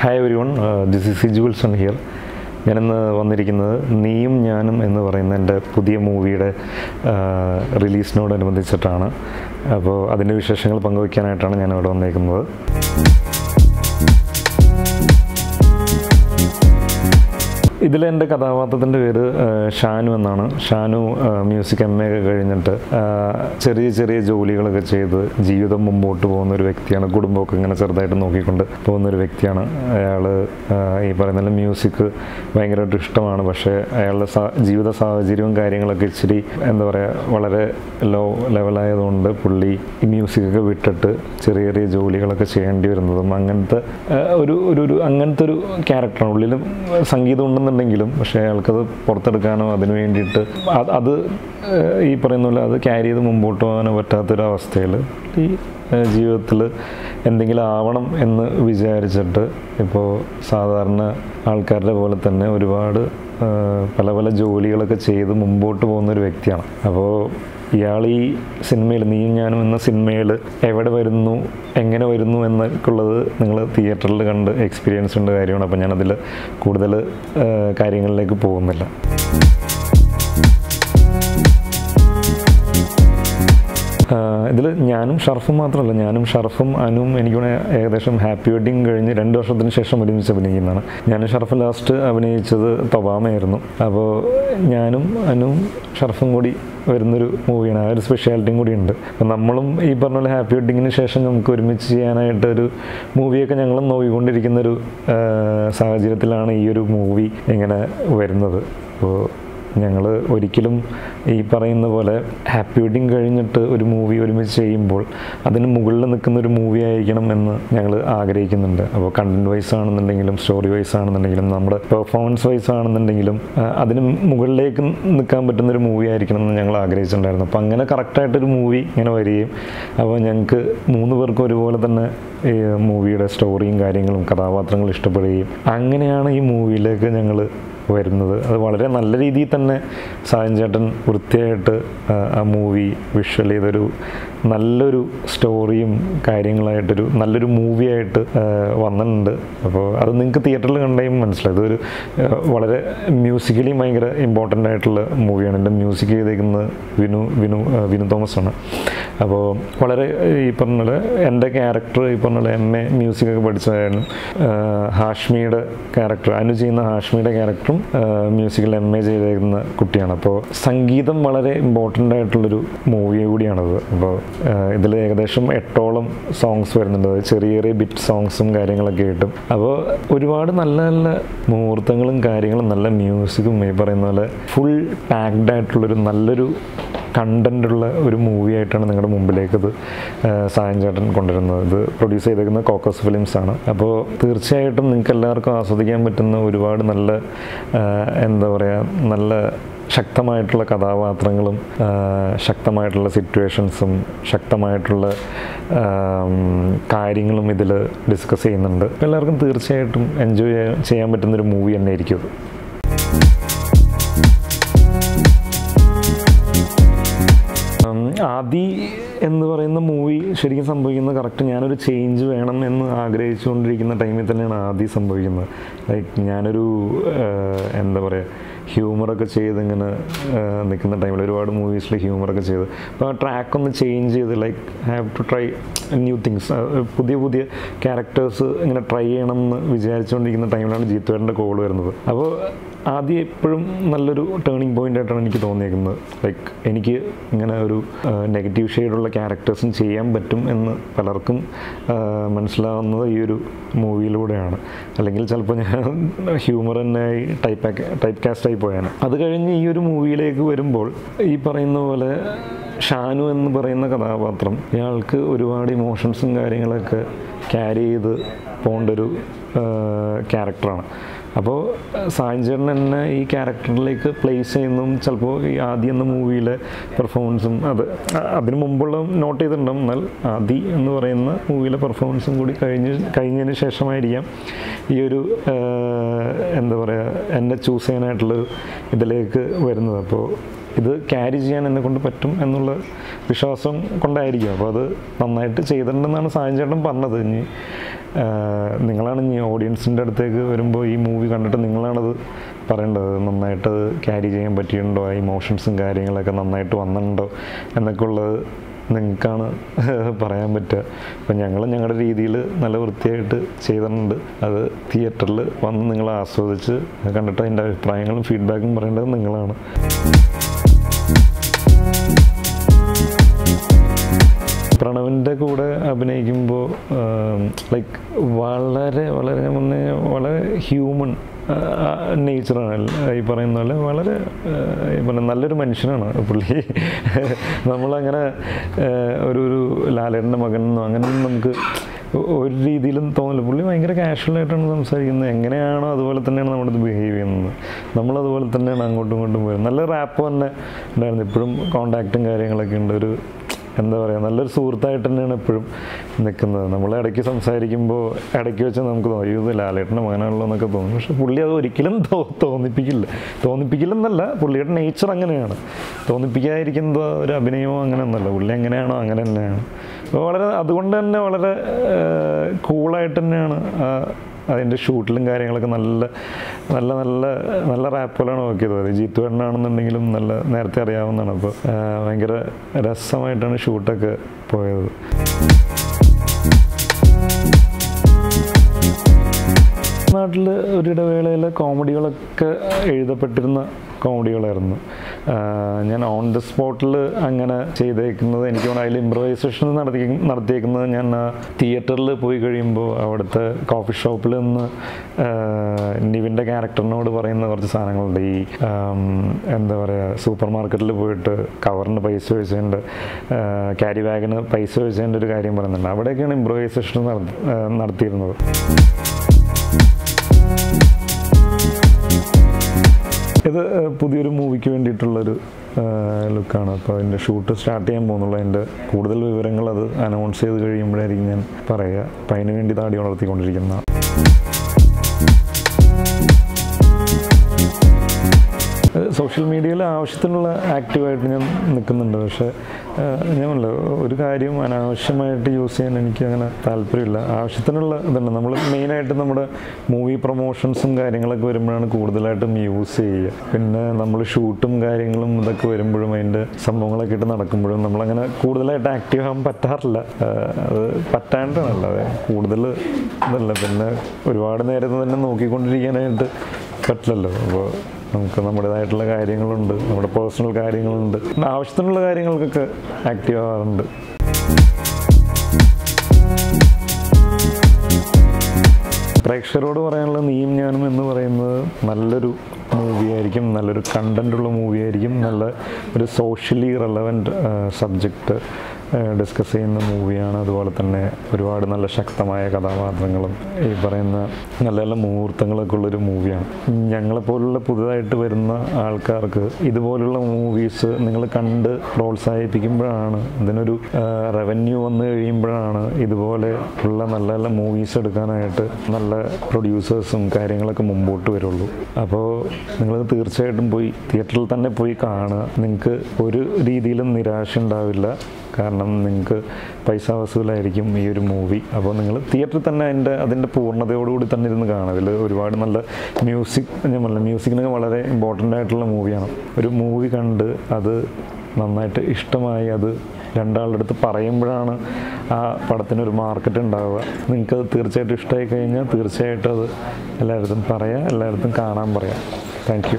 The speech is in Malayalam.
Hi every this is Siju here ഞാനിന്ന് വന്നിരിക്കുന്നത് നീയും ഞാനും എന്ന് പറയുന്ന എന്റെ പുതിയ മൂവിയുടെ റിലീസിനോടനുബന്ധിച്ചിട്ടാണ് അപ്പോൾ അതിന്റെ വിശേഷങ്ങൾ പങ്കുവയ്ക്കാനായിട്ടാണ് ഞാൻ ഇവിടെ വന്നിരിക്കുന്നത് ഇതിൽ എന്റെ കഥാപാത്രത്തിന്റെ പേര് ഷാനു എന്നാണ്. ഷാനു മ്യൂസിക് എം എ ഒക്കെ കഴിഞ്ഞിട്ട് ചെറിയ ചെറിയ ജോലികളൊക്കെ ചെയ്ത് ജീവിതം മുമ്പോട്ട് പോകുന്ന ഒരു വ്യക്തിയാണ്. കുടുംബമൊക്കെ ഇങ്ങനെ ചെറുതായിട്ട് നോക്കിക്കൊണ്ട് പോകുന്ന ഒരു വ്യക്തിയാണ് അയാൾ ഈ പറയുന്ന മ്യൂസിക് ഭയങ്കരമായിട്ട് ഇഷ്ടമാണ്. പക്ഷേ അയാളുടെ ജീവിത സാഹചര്യവും കാര്യങ്ങളൊക്കെ ഇച്ചിരി എന്താ പറയുക വളരെ ലോ ലെവലായതുകൊണ്ട് പുള്ളി ഈ മ്യൂസിക്കൊക്കെ വിട്ടിട്ട് ചെറിയ ചെറിയ ജോലികളൊക്കെ ചെയ്യേണ്ടി വരുന്നതും അങ്ങനത്തെ ഒരു ഒരു അങ്ങനത്തെ ഒരു ക്യാരക്ടറാണ്. ഉള്ളിലും സംഗീതം ഉണ്ടെന്നുണ്ടെങ്കിലും പക്ഷേ അയാൾക്കത് പുറത്തെടുക്കാനോ അതിന് വേണ്ടിയിട്ട് അത് ഈ പറയുന്ന പോലെ അത് ക്യാരി ചെയ്ത് മുമ്പോട്ട് പോകാനോ പറ്റാത്തൊരവസ്ഥയിൽ ഈ ജീവിതത്തിൽ എന്തെങ്കിലും ആവണം എന്ന് വിചാരിച്ചിട്ട് ഇപ്പോൾ സാധാരണ ആൾക്കാരുടെ പോലെ തന്നെ ഒരുപാട് പല പല ജോലികളൊക്കെ ചെയ്ത് മുമ്പോട്ട് പോകുന്ന ഒരു വ്യക്തിയാണ്. അപ്പോൾ ഇയാൾ ഈ സിനിമയിൽ നീയും ഞാനും എന്ന സിനിമയിൽ എവിടെ വരുന്നു എങ്ങനെ വരുന്നു എന്നൊക്കെ ഉള്ളത് നിങ്ങൾ തിയേറ്ററിൽ കണ്ട് എക്സ്പീരിയൻസ് ഉണ്ട് കാര്യമാണ്. അപ്പോൾ ഞാനതിൽ കൂടുതൽ കാര്യങ്ങളിലേക്ക് പോകുന്നില്ല. ഇതിൽ ഞാനും ഷർഫും മാത്രമല്ല ഞാനും ഷർഫും അനും എനിക്ക് ഏകദേശം ഹാപ്പി വെഡിങ് കഴിഞ്ഞ് രണ്ട് വർഷത്തിന് ശേഷം ഒരുമിച്ച് അഭിനയിക്കുന്നതാണ്. ഞാനും ഷർഫ് ലാസ്റ്റ് അഭിനയിച്ചത് തൊബാമയായിരുന്നു അപ്പോൾ ഞാനും അനും ഷർഫും കൂടി വരുന്നൊരു മൂവിയാണ്. ആ ഒരു സ്പെഷ്യാലിറ്റിയും കൂടി ഉണ്ട്. അപ്പം നമ്മളും ഈ പറഞ്ഞ പോലെ ഹാപ്പി വെഡിങ്ങിന് ശേഷം നമുക്ക് ഒരുമിച്ച് ചെയ്യാനായിട്ട് ഒരു മൂവിയൊക്കെ ഞങ്ങളും നോക്കിക്കൊണ്ടിരിക്കുന്നൊരു സാഹചര്യത്തിലാണ് ഈ ഒരു മൂവി ഇങ്ങനെ വരുന്നത്. അപ്പോൾ ഞങ്ങൾ ഒരിക്കലും ഈ പറയുന്ന പോലെ ഹാപ്പി വെഡിങ് കഴിഞ്ഞിട്ട് ഒരു മൂവി ഒരുമിച്ച് ചെയ്യുമ്പോൾ അതിന് മുകളിൽ നിൽക്കുന്ന ഒരു മൂവി ആയിരിക്കണം എന്ന് ഞങ്ങൾ ആഗ്രഹിക്കുന്നുണ്ട്. അപ്പോൾ കണ്ടന്റ് വൈസ് ആണെന്നുണ്ടെങ്കിലും സ്റ്റോറി വൈസ് ആണെന്നുണ്ടെങ്കിലും നമ്മുടെ പെർഫോമൻസ് വൈസ് ആണെന്നുണ്ടെങ്കിലും അതിന് മുകളിലേക്ക് നിൽക്കാൻ പറ്റുന്ന ഒരു മൂവി ആയിരിക്കണം എന്ന് ഞങ്ങൾ ആഗ്രഹിച്ചിട്ടുണ്ടായിരുന്നു. അപ്പോൾ അങ്ങനെ കറക്റ്റായിട്ടൊരു മൂവി ഇങ്ങനെ വരികയും അപ്പോൾ ഞങ്ങൾക്ക് മൂന്ന് പേർക്കും ഒരുപോലെ തന്നെ ഈ മൂവിയുടെ സ്റ്റോറിയും കാര്യങ്ങളും കഥാപാത്രങ്ങളും ഇഷ്ടപ്പെടുകയും അങ്ങനെയാണ് ഈ മൂവിയിലേക്ക് ഞങ്ങൾ വരുന്നത്. അത് വളരെ നല്ല രീതിയിൽ തന്നെ സായൻ ചേട്ടൻ വൃത്തിയായിട്ട് ആ, മൂവി വിഷ്വൽ ചെയ്തൊരു നല്ലൊരു സ്റ്റോറിയും കാര്യങ്ങളായിട്ടൊരു നല്ലൊരു മൂവിയായിട്ട് വന്നിട്ടുണ്ട്. അപ്പോൾ അത് നിങ്ങൾക്ക് തിയേറ്ററിൽ കണ്ടെയും മനസ്സിലായി ഇതൊരു വളരെ മ്യൂസിക്കലി ഭയങ്കര ഇമ്പോർട്ടന്റ് ആയിട്ടുള്ള മൂവിയാണ്. എന്റെ മ്യൂസിക് ചെയ്തേക്കുന്നത് വിനു വിനു വിനു തോമസ് ആണ് അപ്പോൾ വളരെ ഈ പറഞ്ഞ എന്റെ ക്യാരക്ടർ ഈ പറഞ്ഞ എം എ മ്യൂസിക്കൊക്കെ പഠിച്ചതായിരുന്നു ഹാഷ്മിയുടെ ക്യാരക്ടർ അനു ചെയ്യുന്ന ഹാഷ്മിയുടെ ക്യാരക്ടറും മ്യൂസിക്കിൽ എം എ ചെയ്തേക്കുന്ന കുട്ടിയാണ്. അപ്പോൾ സംഗീതം വളരെ ഇമ്പോർട്ടന്റ് ആയിട്ടുള്ളൊരു മൂവി കൂടിയാണത്. അപ്പോൾ ഇതിൽ ഏകദേശം എട്ടോളം സോങ്സ് വരുന്നുണ്ട്. ചെറിയ ചെറിയ ബിറ്റ് സോങ്സും കാര്യങ്ങളൊക്കെ കിട്ടും അപ്പോൾ ഒരുപാട് നല്ല നല്ല മുഹൂർത്തങ്ങളും കാര്യങ്ങളും നല്ല മ്യൂസിക്കും ഈ പറയുന്ന പോലെ ഫുൾ പാക്ഡ് ആയിട്ടുള്ളൊരു നല്ലൊരു കണ്ടന്റ് ഉള്ള ഒരു മൂവി ആയിട്ടാണ് നിങ്ങളുടെ മുമ്പിലേക്ക് ഇത് സായൻ ചേട്ടൻ കൊണ്ടുവരുന്നത്. ഇത് പ്രൊഡ്യൂസ് ചെയ്തേക്കുന്ന കോക്കസ് ഫിലിംസ് ആണ്. അപ്പോൾ തീർച്ചയായിട്ടും നിങ്ങൾക്ക് എല്ലാവർക്കും ആസ്വദിക്കാൻ പറ്റുന്ന ഒരുപാട് നല്ല എന്താ പറയുക നല്ല ശക്തമായിട്ടുള്ള കഥാപാത്രങ്ങളും ശക്തമായിട്ടുള്ള സിറ്റുവേഷൻസും ശക്തമായിട്ടുള്ള കാര്യങ്ങളും ഇതിൽ ഡിസ്കസ് ചെയ്യുന്നുണ്ട്. എല്ലാവർക്കും തീർച്ചയായിട്ടും എൻജോയ് ചെയ്യാൻ പറ്റുന്നൊരു മൂവി തന്നെ ആയിരിക്കും ആദി എന്ന് പറയുന്ന മൂവി ശരിക്കും സംഭവിക്കുന്നത് കറക്റ്റ് ഞാനൊരു ചേഞ്ച് വേണം എന്ന് ആഗ്രഹിച്ചുകൊണ്ടിരിക്കുന്ന ടൈമിൽ തന്നെയാണ് ആദി സംഭവിക്കുന്നത്. ലൈക്ക് ഞാനൊരു എന്താ പറയുക ഹ്യൂമറൊക്കെ ചെയ്ത് ഇങ്ങനെ നിൽക്കുന്ന ടൈമിൽ ഒരുപാട് മൂവീസിൽ ഹ്യൂമറൊക്കെ ചെയ്ത്. അപ്പോൾ ട്രാക്ക് ഒന്ന് ചേഞ്ച് ചെയ്ത് like have to try new things പുതിയ പുതിയ ക്യാരക്ടേഴ്സ് ഇങ്ങനെ ട്രൈ ചെയ്യണം എന്ന് വിചാരിച്ചുകൊണ്ടിരിക്കുന്ന ടൈമിലാണ് ജീത്തുവേട്ടന്റെ കോൾ വരുന്നത്. അപ്പോൾ ആദ്യം എപ്പോഴും നല്ലൊരു ടേണിംഗ് പോയിന്റ് ആയിട്ടാണ് എനിക്ക് തോന്നിയേക്കുന്നത്. ലൈക്ക് എനിക്ക് ഇങ്ങനെ ഒരു നെഗറ്റീവ് ഷെയ്ഡുള്ള ക്യാരക്ടേഴ്സും ചെയ്യാൻ പറ്റും എന്ന് പലർക്കും മനസ്സിലാവുന്നത് ഈ ഒരു മൂവിയിലൂടെയാണ് അല്ലെങ്കിൽ ചിലപ്പോൾ ഞാൻ ഹ്യൂമർ തന്നെ ടൈപ്പ് ടൈപ്പ് കാസ്റ്റായി പോയാണ് അത് കഴിഞ്ഞ് ഈ ഒരു മൂവിയിലേക്ക് വരുമ്പോൾ ഈ പറയുന്ന പോലെ ഷാനു എന്ന് പറയുന്ന കഥാപാത്രം ഇയാൾക്ക് ഒരുപാട് ഇമോഷൻസും കാര്യങ്ങളൊക്കെ ക്യാരി ചെയ്ത് പോകേണ്ട ഒരു ക്യാരക്ടറാണ് അപ്പോൾ സാഞ്ചേട്ടൻ തന്നെ ഈ ക്യാരക്ടറിലേക്ക് പ്ലേസ് ചെയ്യുന്നതും ചിലപ്പോൾ ഈ ആദ്യം എന്ന മൂവിയിലെ പെർഫോമൻസും അത് അതിന് മുമ്പുള്ള നോട്ട് ചെയ്തിട്ടുണ്ടാവും എന്നാൽ ആദി എന്ന് പറയുന്ന മൂവിയിലെ പെർഫോമൻസും കൂടി കഴിഞ്ഞ് കഴിഞ്ഞതിന് ശേഷമായിരിക്കാം ഈ ഒരു എന്താ പറയുക എന്നെ ചൂസ് ചെയ്യാനായിട്ടുള്ള ഇതിലേക്ക് വരുന്നത്. അപ്പോൾ ഇത് ക്യാരി ചെയ്യാൻ എന്നെ കൊണ്ട് പറ്റും എന്നുള്ള വിശ്വാസം കൊണ്ടായിരിക്കും. അപ്പോൾ അത് നന്നായിട്ട് ചെയ്തിട്ടുണ്ടെന്നാണ് സായഞ്ചേട്ടൻ പറഞ്ഞത്. ഇനി നിങ്ങളാണ് ഈ ഓഡിയൻസിന്റെ അടുത്തേക്ക് വരുമ്പോൾ ഈ മൂവി കണ്ടിട്ട് നിങ്ങളാണത് പറയേണ്ടത്? നന്നായിട്ട് ക്യാരി ചെയ്യാൻ പറ്റിയിട്ടുണ്ടോ? ആ ഇമോഷൻസും കാര്യങ്ങളൊക്കെ നന്നായിട്ട് വന്നിട്ടുണ്ടോ? എന്നൊക്കെ ഉള്ളത് നിങ്ങൾക്കാണ് പറയാൻ പറ്റുക. അപ്പം ഞങ്ങൾ ഞങ്ങളുടെ രീതിയിൽ നല്ല വൃത്തിയായിട്ട് ചെയ്തിട്ടുണ്ട്. അത് തിയേറ്ററിൽ വന്ന് നിങ്ങൾ ആസ്വദിച്ച് കണ്ടിട്ട് അതിന്റെ അഭിപ്രായങ്ങളും ഫീഡ്ബാക്കും പറയേണ്ടത് നിങ്ങളാണ്. പ്രണവിന്റെ കൂടെ അഭിനയിക്കുമ്പോൾ ലൈക്ക് വളരെ വളരെ മുന്നേ വളരെ ഹ്യൂമൺ നേച്ചറാണ് ഈ പറയുന്ന പോലെ വളരെ പിന്നെ നല്ലൊരു മനുഷ്യനാണ് പുള്ളി. നമ്മളങ്ങനെ ഒരു ഒരു ലാലേട്ടന്റെ മകനെന്നോ അങ്ങനെയൊന്നും നമുക്ക് ഒരു രീതിയിലും തോന്നില്ല. പുള്ളി ഭയങ്കര കാഷ്വലായിട്ടാണ് സംസാരിക്കുന്നത്. എങ്ങനെയാണോ അതുപോലെ തന്നെയാണ് നമ്മുടെ അടുത്ത് ബിഹേവ് ചെയ്യുന്നത്. നമ്മളതുപോലെ തന്നെയാണ് അങ്ങോട്ടും ഇങ്ങോട്ടും പോയത്. നല്ല റാപ്പ് തന്നെ ഉണ്ടായിരുന്നു. ഇപ്പോഴും കോണ്ടാക്റ്റും കാര്യങ്ങളൊക്കെ ഉണ്ട്. ഒരു എന്താ പറയുക നല്ലൊരു സുഹൃത്തായിട്ട് തന്നെയാണ് എപ്പോഴും നിൽക്കുന്നത്. നമ്മൾ ഇടയ്ക്ക് സംസാരിക്കുമ്പോൾ ഇടയ്ക്ക് വെച്ച് നമുക്ക് തോന്നും "അയ്യോ, ഇത് ലാലേട്ടന്റെ മകനാണല്ലോ എന്നൊക്കെ തോന്നും. പക്ഷെ പുള്ളി അത് ഒരിക്കലും തോന്നിപ്പിക്കില്ല. തോന്നിപ്പിക്കില്ലെന്നല്ല പുള്ളിയുടെ നേച്ചർ അങ്ങനെയാണ്. തോന്നിപ്പിക്കാതിരിക്കുന്നത് ഒരു അഭിനയമോ അങ്ങനെ ഒന്നല്ല പുള്ളി എങ്ങനെയാണോ അങ്ങനെ തന്നെയാണ്. അപ്പോൾ വളരെ അതുകൊണ്ട് തന്നെ വളരെ കൂളായിട്ട് തന്നെയാണ് അതിന്റെ ഷൂട്ടിലും കാര്യങ്ങളൊക്കെ നല്ല നല്ല നല്ല നല്ല റാപ്പുകളാണ് നോക്കിയത്. അത് ജീത്തു എണ്ണാണെന്നുണ്ടെങ്കിലും നല്ല നേരത്തെ അറിയാവുന്നതാണ്. അപ്പോൾ ഭയങ്കര രസമായിട്ടാണ് ഷൂട്ടൊക്കെ പോയത്. നാട്ടിൽ ഒരിടവേളയിൽ കോമഡികളൊക്കെ എഴുതപ്പെട്ടിരുന്ന കോമഡികളായിരുന്നു. ഞാൻ ഓൺ ദ സ്പോട്ടിൽ അങ്ങനെ ചെയ്തേക്കുന്നത്. എനിക്ക് അതിൽ ഇമ്പ്രവൈസേഷൻ നടത്തി നടത്തിയേക്കുന്നത് ഞാൻ തിയേറ്ററിൽ പോയി കഴിയുമ്പോൾ അവിടുത്തെ കോഫി ഷോപ്പിൽ നിന്ന് നിവിന്റെ ക്യാരക്ടറിനോട് പറയുന്ന കുറച്ച് സാധനങ്ങളുണ്ട്. ഈ എന്താ പറയുക സൂപ്പർ മാർക്കറ്റിൽ പോയിട്ട് കവറിന് പൈസ വെച്ചതിന്റെ ക്യാരി ബാഗിന് പൈസ വെച്ചതിന്റെ ഒരു കാര്യം പറയുന്നുണ്ട്. അവിടെയൊക്കെയാണ് ഇമ്പ്രവൈസേഷൻ നടത്തിയിരുന്നത്. പുതിയൊരു മൂവിക്ക് വേണ്ടിയിട്ടുള്ളൊരു ലുക്കാണ്. അപ്പോൾ അതിന്റെ ഷൂട്ട് സ്റ്റാർട്ട് ചെയ്യാൻ പോകുന്നുള്ളൂ. അതിന്റെ കൂടുതൽ വിവരങ്ങൾ അത് അനൗൺസ് ചെയ്ത് കഴിയുമ്പോഴായിരിക്കും ഞാൻ പറയുക. അപ്പം അതിന് വേണ്ടി താടി വളർത്തിക്കൊണ്ടിരിക്കുന്ന സോഷ്യൽ മീഡിയയിൽ ആവശ്യത്തിനുള്ള ആക്റ്റീവായിട്ട് ഞാൻ നിൽക്കുന്നുണ്ട്. പക്ഷേ പറഞ്ഞില്ലേ, ഒരു കാര്യം അനാവശ്യമായിട്ട് യൂസ് ചെയ്യാൻ എനിക്ക് അങ്ങനെ താല്പര്യമില്ല. ആവശ്യത്തിനുള്ള ഇതുണ്ട് നമ്മൾ മെയിനായിട്ട് നമ്മുടെ മൂവി പ്രൊമോഷൻസും കാര്യങ്ങളൊക്കെ വരുമ്പോഴാണ് കൂടുതലായിട്ടും യൂസ് ചെയ്യുക. പിന്നെ നമ്മൾ ഷൂട്ടും കാര്യങ്ങളും ഇതൊക്കെ വരുമ്പോഴും അതിന്റെ സംഭവങ്ങളൊക്കെ ഇട്ട് നടക്കുമ്പോഴും നമ്മളങ്ങനെ കൂടുതലായിട്ട് ആക്റ്റീവ് ആകാൻ പറ്റാറില്ല. അത് പറ്റാണ്ടാണല്ലോ അതെ കൂടുതൽ ഇതല്ല പിന്നെ ഒരുപാട് നേരത്തെ തന്നെ നോക്കിക്കൊണ്ടിരിക്കാനായിട്ട് പറ്റില്ലല്ലോ. അപ്പോൾ നമുക്ക് നമ്മുടേതായിട്ടുള്ള കാര്യങ്ങളുണ്ട് നമ്മുടെ പേഴ്സണൽ കാര്യങ്ങളുണ്ട്. ആവശ്യത്തിനുള്ള കാര്യങ്ങൾക്കൊക്കെ ആക്റ്റീവ് ആവാറുണ്ട്. പ്രേക്ഷകരോട് പറയാനുള്ള നീയും ഞാനും എന്ന് പറയുന്നത് നല്ലൊരു മൂവി ആയിരിക്കും നല്ലൊരു കണ്ടന്റുള്ള മൂവി ആയിരിക്കും നല്ല ഒരു സോഷ്യലി റെലവന്റ് സബ്ജക്റ്റ് ഡിസ്കസ് ചെയ്യുന്ന മൂവിയാണ് അതുപോലെ തന്നെ ഒരുപാട് നല്ല ശക്തമായ കഥാപാത്രങ്ങളും ഈ പറയുന്ന നല്ല നല്ല മുഹൂർത്തങ്ങളൊക്കെ ഉള്ളൊരു മൂവിയാണ് ഞങ്ങളെപ്പോലുള്ള പുതുതായിട്ട് വരുന്ന ആൾക്കാർക്ക് ഇതുപോലുള്ള മൂവീസ് നിങ്ങൾ കണ്ട് പ്രോത്സാഹിപ്പിക്കുമ്പോഴാണ് ഇതിനൊരു റവന്യൂ വന്നു കഴിയുമ്പോഴാണ് ഇതുപോലെ ഉള്ള നല്ല നല്ല മൂവീസ് എടുക്കാനായിട്ട് നല്ല പ്രൊഡ്യൂസേഴ്സും കാര്യങ്ങളൊക്കെ മുമ്പോട്ട് വരുള്ളൂ. അപ്പോൾ നിങ്ങൾ തീർച്ചയായിട്ടും പോയി തിയേറ്ററിൽ തന്നെ പോയി കാണുക. നിങ്ങൾക്ക് ഒരു രീതിയിലും നിരാശ ഉണ്ടാവില്ല. കാരണം നിങ്ങൾക്ക് പൈസ വസൂലായിരിക്കും ഈ ഒരു മൂവി അപ്പോൾ നിങ്ങൾ തിയേറ്ററിൽ തന്നെ അതിന്റെ അതിന്റെ പൂർണതയോടുകൂടി തന്നെ ഇരുന്ന് കാണാം അതിൽ ഒരുപാട് നല്ല മ്യൂസിക് ഞാൻ പറഞ്ഞില്ല മ്യൂസിക്കിനൊക്കെ വളരെ ഇമ്പോർട്ടന്റ് ആയിട്ടുള്ള മൂവിയാണ് ഒരു മൂവി കണ്ട് അത് നന്നായിട്ട് ഇഷ്ടമായി അത് രണ്ടാളുടെ അടുത്ത് പറയുമ്പോഴാണ് ആ പടത്തിനൊരു മാർക്കറ്റ് ഉണ്ടാവുക. നിങ്ങൾക്കത് തീർച്ചയായിട്ടും ഇഷ്ടമായി കഴിഞ്ഞാൽ തീർച്ചയായിട്ടും അത് എല്ലായിടത്തും പറയാം എല്ലായിടത്തും കാണാൻ പറയാം. Thank you.